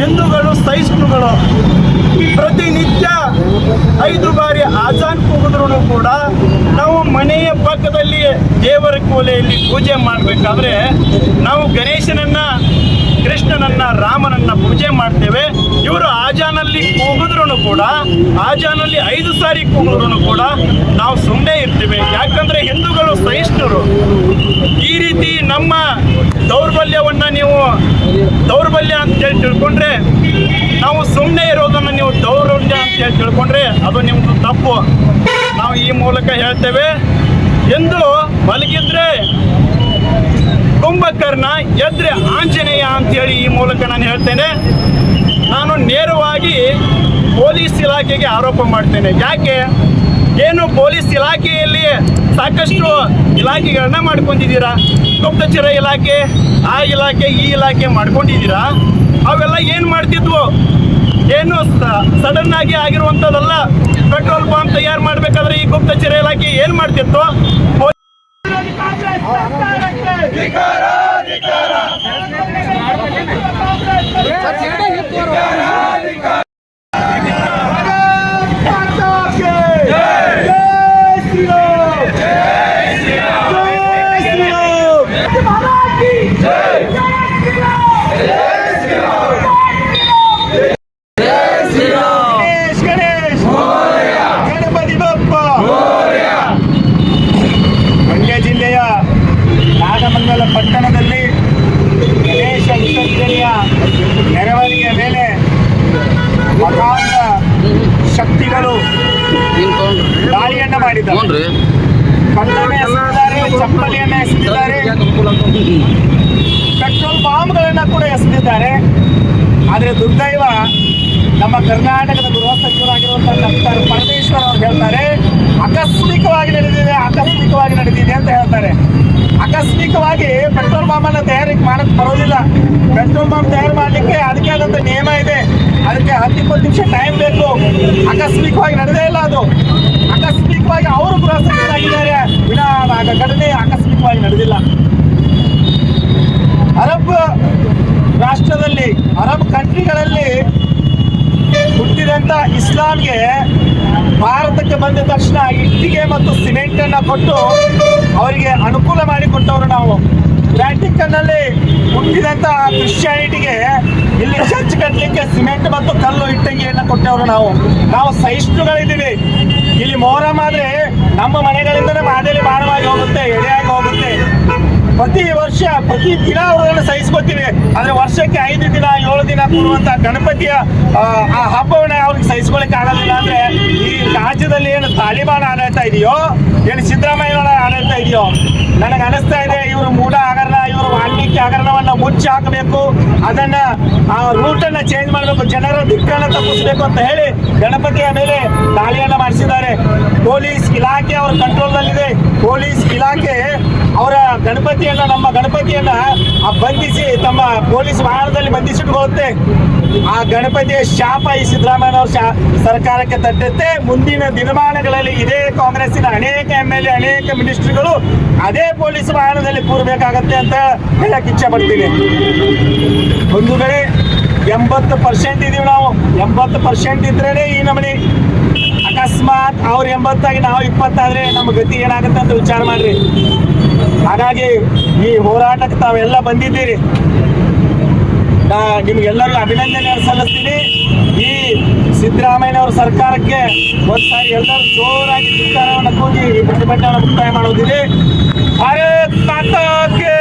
ಹಿಂದೂಗಳು, ಸಹಿಷ್ಣುಗಳು ಪ್ರತಿನಿತ್ಯ ಐದು ಬಾರಿ ಆಜಾನ್ ಕೂಗಿದ್ರು ಕೂಡ ನಾವು ಮನೆಯ ಪಕ್ಕದಲ್ಲಿ ದೇವರ ಕೋಲೆಯಲ್ಲಿ ಪೂಜೆ ಮಾಡಬೇಕಾದ್ರೆ ನಾವು ಗಣೇಶನನ್ನ, ಕೃಷ್ಣನನ್ನ, ರಾಮನನ್ನ ಪೂಜೆ ಮಾಡ್ತೇವೆ. ಇವರು ಆಜಾನಲ್ಲಿ ಕೂಗಿದ್ರು ಕೂಡ, ಆಜಾನಲ್ಲಿ ಐದು ಸಾರಿ ಕೂಗಿದ್ರು ಕೂಡ ನಾವು ಸುಮ್ಮನೆ ಇರ್ತೀವಿ ಯಾಕಂದ್ರೆ ಹಿಂದೂಗಳು ಸಹಿಷ್ಣುರು ಈ ರೀತಿ ನಮ್ಮ ದೌರ್ಬಲ್ಯವನ್ನ ನೀವು ದೌರ್ಬಲ್ಯ ಅಂತ ಹೇಳಿ ತಿಳ್ಕೊಂಡ್ರೆ ನಾವು ಸುಮ್ಮನೆ ಇರೋದನ್ನ ನೀವು ದೌರ್ಬಲ್ಯ ಅಂತ ಹೇಳಿ ತಿಳ್ಕೊಂಡ್ರೆ ಅದು ನಿಮ್ದು ತಪ್ಪು. ನಾವು ಈ ಮೂಲಕ ಹೇಳ್ತೇವೆ, ಎಂದು ಮಲಗಿದ್ರೆ ಕುಂಭಕರ್ಣ, ಎದ್ರೆ ಆಂಜನೇಯ ಅಂತ ಹೇಳಿ ಈ ಮೂಲಕ ನಾನು ಹೇಳ್ತೇನೆ. ನಾನು ನೇರವಾಗಿ ಪೊಲೀಸ್ ಇಲಾಖೆಗೆ ಆರೋಪ ಮಾಡ್ತೇನೆ. ಯಾಕೆ? ಏನು ಪೊಲೀಸ್ ಇಲಾಖೆಯಲ್ಲಿ ಸಾಕಷ್ಟು ಇಲಾಖೆಗಳನ್ನ ಮಾಡ್ಕೊಂಡಿದ್ದೀರಾ? ಗುಪ್ತಚರ ಇಲಾಖೆ, ಆ ಇಲಾಖೆ, ಈ ಇಲಾಖೆ ಮಾಡ್ಕೊಂಡಿದ್ದೀರಾ? ಅವೆಲ್ಲ ಏನು ಮಾಡ್ತಿದ್ವು? ಏನು ಸಡನ್ ಆಗಿ ಆಗಿರುವಂಥದ್ದಲ್ಲ ಪೆಟ್ರೋಲ್ ಶಕ್ತಿಗಳು ದಾಳಿಯನ್ನ ಮಾಡಿದ್ದಾರೆ ಚಪ್ಪಲಿಯನ್ನ ಎಸೆದಿದ್ದಾರೆ. ಪೆಟ್ರೋಲ್ ಬಾಂಬ್ಗಳನ್ನ ಕೂಡ ಎಸೆದಿದ್ದಾರೆ. ಆದರೆ ದುರ್ದೈವ ನಮ್ಮ ಕರ್ನಾಟಕದ ಗೃಹ ಸಚಿವರಾಗಿರುವಂತಹ ಡಾಕ್ಟರ್ ಪರಮೇಶ್ವರ್ ಅವರು ಹೇಳ್ತಾರೆ ಆಕಸ್ಮಿಕವಾಗಿ ನಡೆದಿದೆ ಆಕಸ್ಮಿಕವಾಗಿ ನಡೆದಿದೆ ಅಂತ ಹೇಳ್ತಾರೆ. ಆಕಸ್ಮಿಕವಾಗಿ ಪೆಟ್ರೋಲ್ ಬಾಂಬ್ ಅನ್ನ ತಯಾರಿ ಮಾಡಕ್ ಬರೋದಿಲ್ಲ. ಪೆಟ್ರೋಲ್ ಬಾಂಬ್ ತಯಾರು ಮಾಡಲಿಕ್ಕೆ ಅದಕ್ಕೆ ಆದಂತ ನಿಯಮ ಇದೆ. ಅದಕ್ಕೆ ಇಪ್ಪತ್ತು ನಿಮಿಷ ಟೈಮ್ ಬೇಕು. ಆಕಸ್ಮಿಕವಾಗಿ ನಡೆದೇ ಇಲ್ಲ ಅದು. ಆಕಸ್ಮಿಕವಾಗಿ ಅವರು ಗೃಹ ವಿನಾ ಘಟನೆ ಆಕಸ್ಮಿಕವಾಗಿ ನಡೆದಿಲ್ಲ. ಅರಬ್ ರಾಷ್ಟ್ರದಲ್ಲಿ, ಅರಬ್ ಕಂಟ್ರಿಗಳಲ್ಲಿ ಹುಟ್ಟಿದಂತ ಇಸ್ಲಾಂಗೆ ಭಾರತಕ್ಕೆ ಬಂದ ತಕ್ಷಣ ಇಟ್ಟಿಗೆ ಮತ್ತು ಸಿಮೆಂಟ್ ಅನ್ನ ಕೊಟ್ಟು ಅವರಿಗೆ ಅನುಕೂಲ ಮಾಡಿಕೊಟ್ಟವರು ನಾವು. ವ್ಯಾಟಿಕನ್ನಲ್ಲಿ ಹುಟ್ಟಿದಂತ ಕ್ರಿಶ್ಚಿಯಾನಿಟಿಗೆ ಇಲ್ಲಿ ಚರ್ಚ್ ಕಟ್ಟಲಿಕ್ಕೆ ಸಿಮೆಂಟ್ ಮತ್ತು ಕಲ್ಲು ಇಟ್ಟಂಗಿಯನ್ನು ಕೊಟ್ಟವರು ನಾವು. ನಾವು ಸಹಿಷ್ಣುಗಳಿದ್ದೀವಿ. ಇಲ್ಲಿ ಮೊಹರಂ ಆದರೆ ನಮ್ಮ ಮನೆಗಳಿಂದಲೇ ಮಾದರಿ ಭಾರವಾಗಿ ಹೋಗುತ್ತೆ ಎಡೆಯಾಗಿ ಹೋಗುತ್ತೆ. ಪ್ರತಿ ವರ್ಷ ಪ್ರತಿ ದಿನ ಅವರನ್ನು ಸಹಿಸ್ಕೊತೀವಿ. ಆದ್ರೆ ವರ್ಷಕ್ಕೆ ಐದು ದಿನ ಏಳು ದಿನ ಕೂರುವಂತ ಗಣಪತಿಯ ಆ, ಹಬ್ಬವನ್ನ ಅವ್ರಿಗೆ ಸಹಿಸ್ಕೊಳಕ್ಕೆ ಆಗೋದಿಲ್ಲ ಅಂದ್ರೆ ಈ ರಾಜ್ಯದಲ್ಲಿ ಏನು ತಾಲಿಬಾನ್ ಆಡಳಿತ ಇದೆಯೋ ಏನು ಸಿದ್ದರಾಮಯ್ಯ ಆಡಳಿತ ಇದೆಯೋ ನನಗೆ ಅನಿಸ್ತಾ ಇದೆ ಇವರು ಮೂಲ ಹಗರಣವನ್ನ ಮುಚ್ಚಿ ಹಾಕಬೇಕು. ಅದನ್ನ, ಆ ರೂಟ್ ಅನ್ನ ಚೇಂಜ್ ಮಾಡಬೇಕು. ಜನರ ದಿಕ್ಕನ್ನ ತಪ್ಪಿಸಬೇಕು ಅಂತ ಹೇಳಿ ಗಣಪತಿಯ ಮೇಲೆ ದಾಳಿಯನ್ನ ಮಾಡಿಸಿದ್ದಾರೆ. ಪೊಲೀಸ್ ಇಲಾಖೆ ಅವರ ಕಂಟ್ರೋಲ್ ನಲ್ಲಿದೆ ಪೊಲೀಸ್ ಇಲಾಖೆ ಅವರ ಗಣಪತಿಯನ್ನ, ನಮ್ಮ ಗಣಪತಿಯನ್ನ ಬಂಧಿಸಿ ತಮ್ಮ ಪೊಲೀಸ್ ವಾಹನದಲ್ಲಿ ಬಂಧಿಸಿಟ್ಕೊಳ್ಳುತ್ತೆ. ಆ ಗಣಪತಿಯ ಶಾಪ ಈ ಸಿದ್ದರಾಮಯ್ಯ ಅವರ ಶಾ- ಸರ್ಕಾರಕ್ಕೆ ತಟ್ಟುತ್ತೆ. ಮುಂದಿನ ದಿನಮಾನಗಳಲ್ಲಿ ಇದೇ ಕಾಂಗ್ರೆಸ್ಸಿನ ಅನೇಕ ಎಂ ಎಲ್ ಎ, ಅನೇಕ ಮಿನಿಸ್ಟ್ರಿಗಳು ಅದೇ ಪೊಲೀಸ್ ವಾಹನದಲ್ಲಿ ಕೂರಬೇಕಾಗತ್ತೆ ಅಂತ ಹೇಳಕ್ಕೆ ಇಚ್ಛೆ ಪಡ್ತೀನಿ. ಒಂದು ಕಡೆ ಎಂಬತ್ತು ಪರ್ಸೆಂಟ್ ಇದೀವಿ ನಾವು. ಎಂಬತ್ತು ಪರ್ಸೆಂಟ್ ಇದ್ರೇನೆ ಈ ನಮನಿ. ಅಕಸ್ಮಾತ್ ಅವ್ರು ಎಂಬತ್ತಾಗಿ ನಾವು ಇಪ್ಪತ್ತಾದ್ರೆ ನಮ್ಮ ಗತಿ ಏನಾಗುತ್ತೆ ಅಂತ ವಿಚಾರ ಮಾಡ್ರಿ. ಹಾಗಾಗಿ ಈ ಹೋರಾಟಕ್ಕೆ ತಾವೆಲ್ಲ ಬಂದಿದ್ದೀರಿ. ನಾ ನಿಮ್ಗೆಲ್ಲರಿಗೂ ಅಭಿನಂದನೆ ಸಲ್ಲಿಸ್ತೀನಿ. ಈ ಸಿದ್ದರಾಮಯ್ಯನವರ ಸರ್ಕಾರಕ್ಕೆ ಒಂದ್ಸಾರಿ ಎಲ್ಲರೂ ಜೋರಾಗಿ ಧಿಕ್ಕಾರವನ್ನು ಕೂಗಿ ಈ ಪ್ರತಿಭಟನೆಯನ್ನು ಮುಕ್ತಾಯ ಮಾಡುವುದಿದೆ ಭಾರತ್ ಮಾತಾ ಕೇ